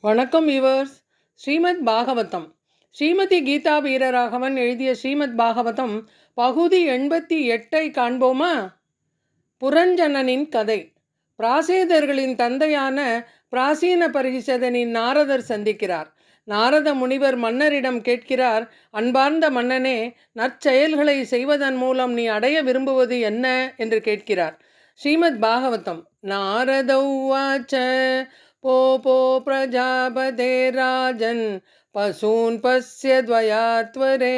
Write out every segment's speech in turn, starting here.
வணக்கம் யுவர்ஸ் ஸ்ரீமத் பாகவதம். ஸ்ரீமதி கீதா வீரராகவன் எழுதிய ஸ்ரீமத் பாகவதம் பகுதி எண்பத்தி எட்டை காண்போமா? புரஞ்சனனின் கதை. பிராசேதர்களின் தந்தையான பிராசீன பரிசதனின் நாரதர் சந்திக்கிறார். நாரத முனிவர் மன்னரிடம் கேட்கிறார் அன்பார்ந்த மன்னனே நற்செயல்களை செய்வதன் மூலம் நீ அடைய விரும்புவது என்ன? என்று கேட்கிறார். ஸ்ரீமத் பாகவதம். நாரத உவாச்ச पो पो प्रजापते राजन् पशून् पश्य द्वयात्वरे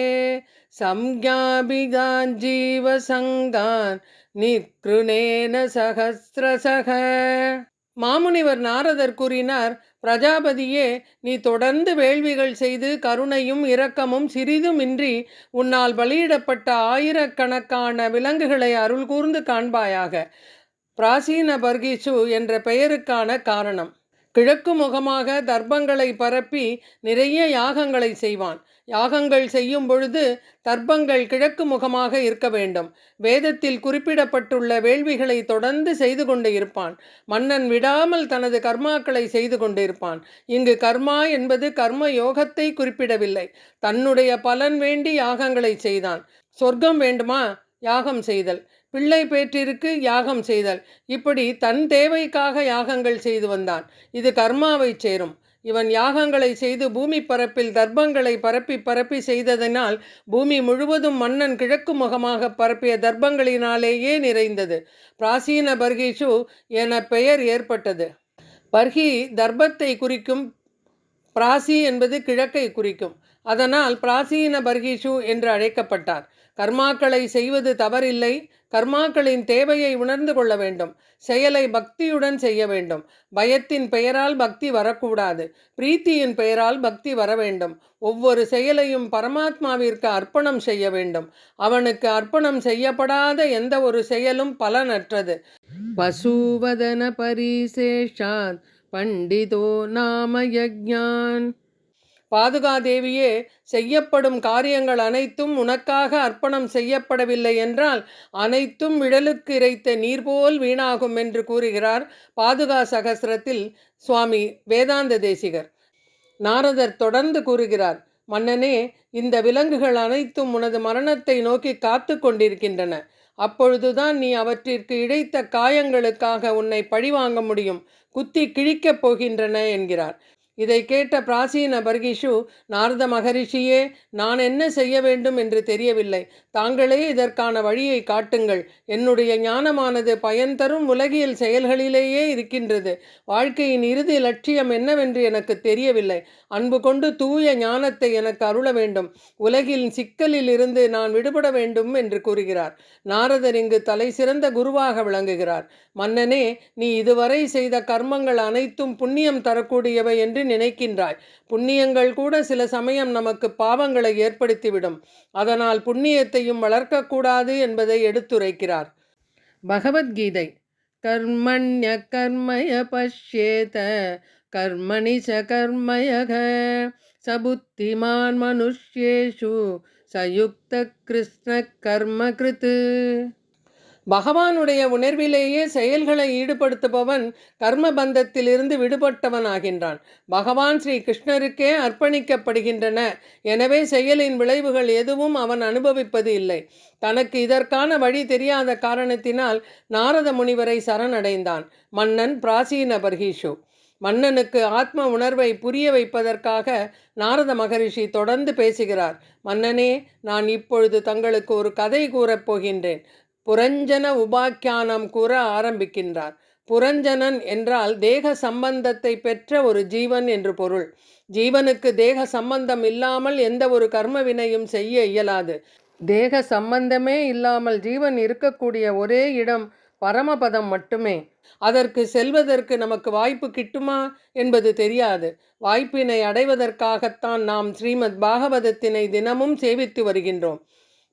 संज्ञाभिगान् जीवसङ्गान् நிக்ருணேன சகசிரசக மாமுனிவர் நாரதர் கூறினார் பிரஜாபதியே நீ தொடர்ந்து வேள்விகள் செய்து கருணையும் இரக்கமும் சிறிதுமின்றி உன்னால் பலியிடப்பட்ட ஆயிரக்கணக்கான விலங்குகளை அருள் கூர்ந்து காண்பாயாக பிராசீன பர்கிசு என்ற பெயருக்கான காரணம் கிழக்கு முகமாக தர்ப்பங்களை பரப்பி நிறைய யாகங்களை செய்வான். யாகங்கள் செய்யும் பொழுது தர்ப்பங்கள் கிழக்கு முகமாக இருக்க வேண்டும். வேதத்தில் குறிப்பிடப்பட்டுள்ள வேள்விகளை தொடர்ந்து செய்து கொண்டு இருப்பான். மன்னன் விடாமல் தனது கர்மாக்களை செய்து கொண்டிருப்பான் இங்கு கர்மா என்பது கர்ம யோகத்தை குறிப்பிடவில்லை. தன்னுடைய பலன் வேண்டி யாகங்களை செய்தான். சொர்க்கம் வேண்டுமா? யாகம் செய்தல். பிள்ளை பேற்றிற்கு யாகம் செய்தல். இப்படி தன் தேவைக்காக யாகங்கள் செய்து வந்தான். இது கர்மாவை சேரும். இவன் யாகங்களை செய்து பூமி பரப்பில் தர்ப்பங்களை பரப்பி பரப்பி செய்ததனால் பூமி முழுவதும் மன்னன் கிழக்கு முகமாக பரப்பிய தர்ப்பங்களினாலேயே நிறைந்தது. பிராசீன பர்கிஷு என பெயர் ஏற்பட்டது. பர்கி தர்ப்பத்தை குறிக்கும் பிராசி என்பது கிழக்கை குறிக்கும். அதனால் பிராசீன பர்கீஷு என்று அழைக்கப்பட்டார். கர்மாக்களை செய்வது தவறில்லை. கர்மாக்களின் தேவையை உணர்ந்து கொள்ள வேண்டும். செயலை பக்தியுடன் செய்ய வேண்டும். பயத்தின் பெயரால் பக்தி வரக்கூடாது. பிரீத்தியின் பெயரால் பக்தி வர வேண்டும். ஒவ்வொரு செயலையும் பரமாத்மாவிற்கு அர்ப்பணம் செய்ய வேண்டும். அவனுக்கு அர்ப்பணம் செய்யப்படாத எந்த ஒரு செயலும் பலனற்றது. பசுவதன பரிசேஷாத் பண்டிதோ நாம யஜ்ஞான். பாதுகாதேவியே செய்யப்படும் காரியங்கள் அனைத்தும் உனக்காக அர்ப்பணம் செய்யப்படவில்லை என்றால் அனைத்தும் விழலுக்கு இறைத்த நீர் போல் வீணாகும் என்று கூறுகிறார் பாதுகா சகசிரத்தில் சுவாமி வேதாந்த தேசிகர். நாரதர் தொடர்ந்து கூறுகிறார் மன்னனே இந்த விலங்குகள் அனைத்தும் உனது மரணத்தை நோக்கி காத்து கொண்டிருக்கின்றன. அப்பொழுதுதான் நீ அவற்றிற்கு இழைத்த காயங்களுக்காக உன்னை பழிவாங்க முடியும். குத்தி கிழிக்கப் போகின்றன என்கிறார். இதை கேட்ட பிராசீன பர்கிஷு நாரத மகரிஷியே நான் என்ன செய்ய வேண்டும் என்று தெரியவில்லை. தாங்களே இதற்கான வழியை காட்டுங்கள். என்னுடைய ஞானமானது பயன் தரும் உலகியல் செயல்களிலேயே இருக்கின்றது. வாழ்க்கையின் இறுதி லட்சியம் என்னவென்று எனக்கு தெரியவில்லை. அன்பு கொண்டு தூய ஞானத்தை எனக்கு அருள வேண்டும். உலகில் சிக்கலில் இருந்து நான் விடுபட வேண்டும் என்று கூறுகிறார். நாரதர் இங்கு தலை சிறந்த குருவாக விளங்குகிறார். மன்னனே நீ இதுவரை செய்த கர்மங்கள் அனைத்தும் புண்ணியம் தரக்கூடியவை என்று நினைக்கின்றாய். புண்ணியங்கள் கூட சில சமயம் நமக்கு பாவங்களை ஏற்படுத்திவிடும். அதனால் புண்ணியத்தையும் வளர்க்கக்கூடாது என்பதை எடுத்துரைக்கிறார். பகவத்கீதை. கர்மண்ய கர்மய பஷ்யேத. கர்மணி ச கர்மயக. சபுத்திமான் மனுஷ்யேஷு. சயுக்த கிருஷ்ண கர்ம கிருத்து. பகவானுடைய உணர்விலேயே செயல்களை ஈடுபடுத்துபவன் கர்ம பந்தத்திலிருந்து விடுபட்டவன் ஆகின்றான் பகவான் ஸ்ரீ கிருஷ்ணருக்கே அர்ப்பணிக்கப்படுகின்றன. எனவே செயலின் விளைவுகள் எதுவும் அவன் அனுபவிப்பது இல்லை. தனக்கு இதற்கான வழி தெரியாத காரணத்தினால் நாரத முனிவரை சரணடைந்தான். மன்னன் பிராசீன பர்ஹீஷு மன்னனுக்கு ஆத்ம உணர்வை புரிய வைப்பதற்காக நாரத மகரிஷி தொடர்ந்து பேசுகிறார். மன்னனே நான் இப்பொழுது தங்களுக்கு ஒரு கதை கூறப் போகின்றேன். புரஞ்சன உபாக்கியானம் கூற ஆரம்பிக்கின்றார். புரஞ்சனன் என்றால் தேக சம்பந்தத்தை பெற்ற ஒரு ஜீவன் என்று பொருள். ஜீவனுக்கு தேக சம்பந்தம் இல்லாமல் எந்த ஒரு கர்ம வினையும் செய்ய இயலாது. தேக சம்பந்தமே இல்லாமல் ஜீவன் இருக்கக்கூடிய ஒரே இடம் பரமபதம் மட்டுமே. அதற்கு செல்வதற்கு நமக்கு வாய்ப்பு கிட்டுமா என்பது தெரியாது. வாய்ப்பினை அடைவதற்காகத்தான் நாம் ஸ்ரீமத் பாகவதத்தினை தினமும் சேவித்து வருகின்றோம்.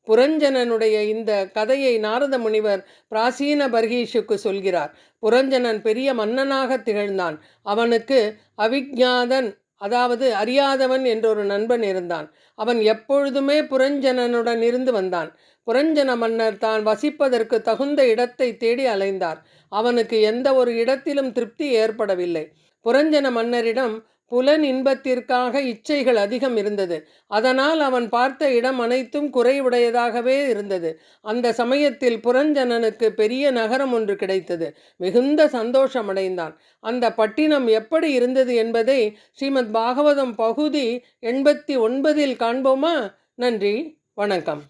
புரஞ்சனனுடைய இந்த கதையை நாரத முனிவர் பிராசீன பர்கீஷுக்கு சொல்கிறார். புரஞ்சனன் பெரிய மன்னனாக திகழ்ந்தான். அவனுக்கு அவிஜாதன் அதாவது அறியாதவன் என்றொரு நண்பன் இருந்தான். அவன் எப்பொழுதுமே புரஞ்சனனுடன் இருந்து வந்தான். புரஞ்சன மன்னர் தான் வசிப்பதற்கு தகுந்த இடத்தை தேடி அலைந்தார். அவனுக்கு எந்த ஒரு இடத்திலும் திருப்தி ஏற்படவில்லை. புரஞ்சன மன்னரிடம் புலன் இன்பத்திற்காக இச்சைகள் அதிகம் இருந்தது. அதனால் அவன் பார்த்த இடம் அனைத்தும் குறைவுடையதாகவே இருந்தது. அந்த சமயத்தில் புரஞ்சனனுக்கு பெரிய நகரம் ஒன்று கிடைத்தது. மிகுந்த சந்தோஷமடைந்தான். அந்த பட்டினம் எப்படி இருந்தது என்பதை ஸ்ரீமத் பாகவதம் பகுதி எண்பத்தி ஒன்பதில் காண்போமா? நன்றி. வணக்கம்.